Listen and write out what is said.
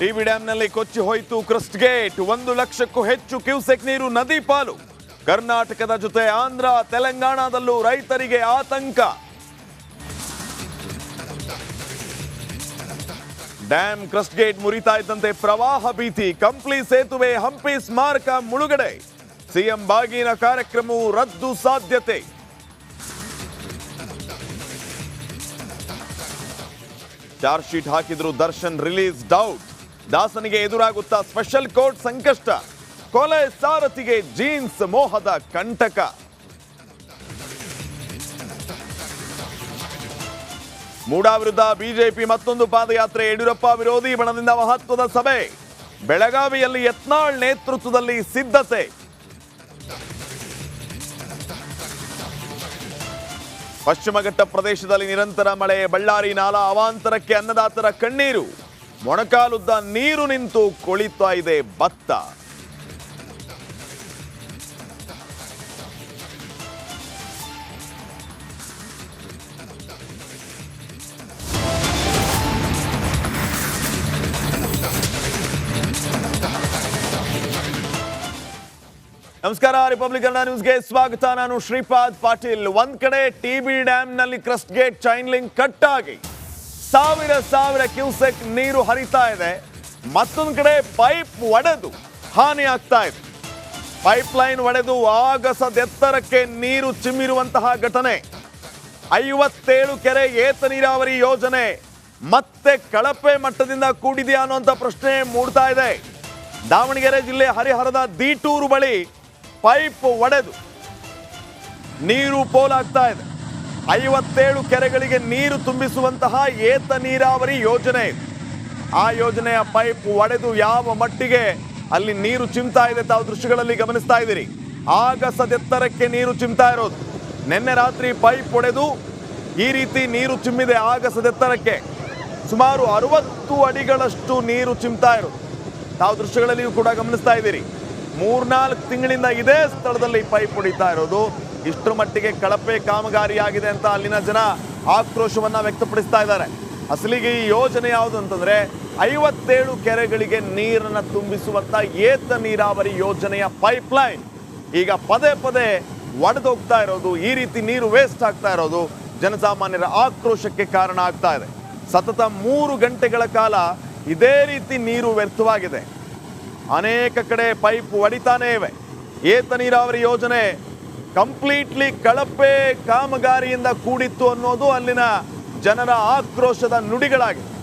TV ಡ್ಯಾಂನಲ್ಲಿ ಕೊಚ್ಚಿ ಹೋಯಿತು crust gate. ಒಂದು ಲಕ್ಷಕ್ಕೂ ಹೆಚ್ಚು ಕ್ಯೂಸೆಕ್ ನೀರು ನದಿ ಪಾಲು. ಕರ್ನಾಟಕದ ಜೊತೆ ಆಂಧ್ರ, ತೆಲಂಗಾಣದಲ್ಲೂ ರೈತರಿಗೆ ಆತಂಕ. ಡ್ಯಾಮ್ ಕ್ರಸ್ಟ್ ಗೇಟ್ ಮುರಿತಾ ಇದ್ದಂತೆ ಪ್ರವಾಹ ಭೀತಿ. ಕಂಪ್ಲಿ ಸೇತುವೆ, ಹಂಪಿ ಸ್ಮಾರಕ ಮುಳುಗಡೆ. ಸಿಎಂ ಬಾಗಿನ ಕಾರ್ಯಕ್ರಮವು ರದ್ದು ಸಾಧ್ಯತೆ. ಚಾರ್ಜ್ ಶೀಟ್ ಹಾಕಿದ್ರು ದರ್ಶನ್, ರಿಲೀಸ್ ಡೌಟ್. ದಾಸನಿಗೆ ಎದುರಾಗುತ್ತಾ ಸ್ಪೆಷಲ್ ಕೋರ್ಟ್ ಸಂಕಷ್ಟ. ಕೊಲೆ ಸಾರಥಿಗೆ ಜೀನ್ಸ್ ಮೋಹದ ಕಂಟಕ. ಮೂಡಾ ವಿರುದ್ಧ ಬಿಜೆಪಿ ಮತ್ತೊಂದು ಪಾದಯಾತ್ರೆ, ಯಡಿಯೂರಪ್ಪ ವಿರೋಧಿ ಬಣದಿಂದ ಮಹತ್ವದ ಸಭೆ. ಬೆಳಗಾವಿಯಲ್ಲಿ ಯತ್ನಾಳ್ ನೇತೃತ್ವದಲ್ಲಿ ಸಿದ್ಧತೆ. ಪಶ್ಚಿಮಘಟ್ಟ ಪ್ರದೇಶದಲ್ಲಿ ನಿರಂತರ ಮಳೆ, ಬಳ್ಳಾರಿ ನಾಲಾ ಅವಾಂತರಕ್ಕೆ ಅನ್ನದಾತರ ಕಣ್ಣೀರು. ಮೊಣಕಾಲುದ್ದ ನೀರು ನಿಂತು ಕೊಳಿತಾ ಇದೆ ಭತ್ತ. ನಮಸ್ಕಾರ ರಿಪಬ್ಲಿಕ್ ಕನ್ನಡ ನ್ಯೂಸ್ಗೆ ಸ್ವಾಗತ. ನಾನು ಶ್ರೀಪಾದ್ ಪಾಟೀಲ್. ಒಂದ್ ಕಡೆ TB ಡ್ಯಾಮ್ನಲ್ಲಿ crest gate chain link cut ಆಗಿ ಸಾವಿರ ಸಾವಿರ ಕ್ಯೂಸೆಕ್ ನೀರು ಹರಿತಾ ಇದೆ. ಮತ್ತೊಂದು ಕಡೆ ಪೈಪ್ ಒಡೆದು ಹಾನಿ ಆಗ್ತಾ ಇದೆ. ಪೈಪ್ ಲೈನ್ ಒಡೆದು ಆಗಸದೆತ್ತರಕ್ಕೆ ನೀರು ಚಿಮ್ಮಿರುವಂತಹ ಘಟನೆ. ಐವತ್ತೇಳು ಕೆರೆ ಏತ ನೀರಾವರಿ ಯೋಜನೆ. ಮತ್ತೆ ಕಳಪೆ ಮಟ್ಟದಿಂದ ಕೂಡಿದೆಯಾ ಅನ್ನುವಂಥ ಪ್ರಶ್ನೆ ಮೂಡ್ತಾ ಇದೆ. ದಾವಣಗೆರೆ ಜಿಲ್ಲೆ ಹರಿಹರದ ದೀಟೂರು ಬಳಿ ಪೈಪ್ ಒಡೆದು ನೀರು ಪೋಲಾಗ್ತಾ ಇದೆ. ಐವತ್ತೇಳು ಕೆರೆಗಳಿಗೆ ನೀರು ತುಂಬಿಸುವಂತಹ ಏತ ನೀರಾವರಿ ಯೋಜನೆ. ಆ ಯೋಜನೆಯ ಪೈಪ್ ಒಡೆದು ಯಾವ ಮಟ್ಟಿಗೆ ಅಲ್ಲಿ ನೀರು ಚಿಮ್ತಾ ಇದೆ ತಾವು ದೃಶ್ಯಗಳಲ್ಲಿ ಗಮನಿಸ್ತಾ ಇದ್ದೀರಿ. ಆಗಸದೆತ್ತರಕ್ಕೆ ನೀರು ಚಿಮ್ತಾ ಇರೋದು. ನಿನ್ನೆ ರಾತ್ರಿ ಪೈಪ್ ಒಡೆದು ಈ ರೀತಿ ನೀರು ಚಿಮ್ಮಿದೆ ಆಗಸದೆತ್ತರಕ್ಕೆ ಸುಮಾರು ಅರವತ್ತು ಅಡಿಗಳಷ್ಟು ನೀರು ಚಿಮ್ತಾ ಇರೋದು. ತಾವು ದೃಶ್ಯಗಳಲ್ಲಿಯೂ ಕೂಡ ಗಮನಿಸ್ತಾ ಇದ್ದೀರಿ. ಮೂರ್ನಾಲ್ಕು ತಿಂಗಳಿಂದ ಇದೇ ಸ್ಥಳದಲ್ಲಿ ಪೈಪ್ ಹೊಡಿತಾ ಇರೋದು. ಇಷ್ಟರ ಮಟ್ಟಿಗೆ ಕಳಪೆ ಕಾಮಗಾರಿಯಾಗಿದೆ ಅಂತ ಅಲ್ಲಿನ ಜನ ಆಕ್ರೋಶವನ್ನ ವ್ಯಕ್ತಪಡಿಸ್ತಾ ಇದ್ದಾರೆ. ಅಸಲಿಗೆ ಈ ಯೋಜನೆ ಯಾವುದು ಅಂತಂದ್ರೆ ಐವತ್ತೇಳು ಕೆರೆಗಳಿಗೆ ನೀರನ್ನ ತುಂಬಿಸುವಂತ ಏತ ನೀರಾವರಿ ಯೋಜನೆಯ ಪೈಪ್ಲೈನ್. ಈಗ ಪದೇ ಪದೇ ಒಡೆದೋಗ್ತಾ ಇರೋದು, ಈ ರೀತಿ ನೀರು ವೇಸ್ಟ್ ಆಗ್ತಾ ಇರೋದು ಜನಸಾಮಾನ್ಯರ ಆಕ್ರೋಶಕ್ಕೆ ಕಾರಣ ಆಗ್ತಾ ಇದೆ. ಸತತ ಮೂರು ಗಂಟೆಗಳ ಕಾಲ ಇದೇ ರೀತಿ ನೀರು ವ್ಯರ್ಥವಾಗಿದೆ. ಅನೇಕ ಕಡೆ ಪೈಪ್ ಒಡಿತಾನೇ ಇವೆ. ಏತ ನೀರಾವರಿ ಯೋಜನೆ ಕಂಪ್ಲೀಟ್ಲಿ ಕಳಪೆ ಕಾಮಗಾರಿಯಿಂದ ಕೂಡಿತ್ತು ಅನ್ನೋದು ಅಲ್ಲಿನ ಜನರ ಆಕ್ರೋಶದ ನುಡಿಗಳಾಗಿದೆ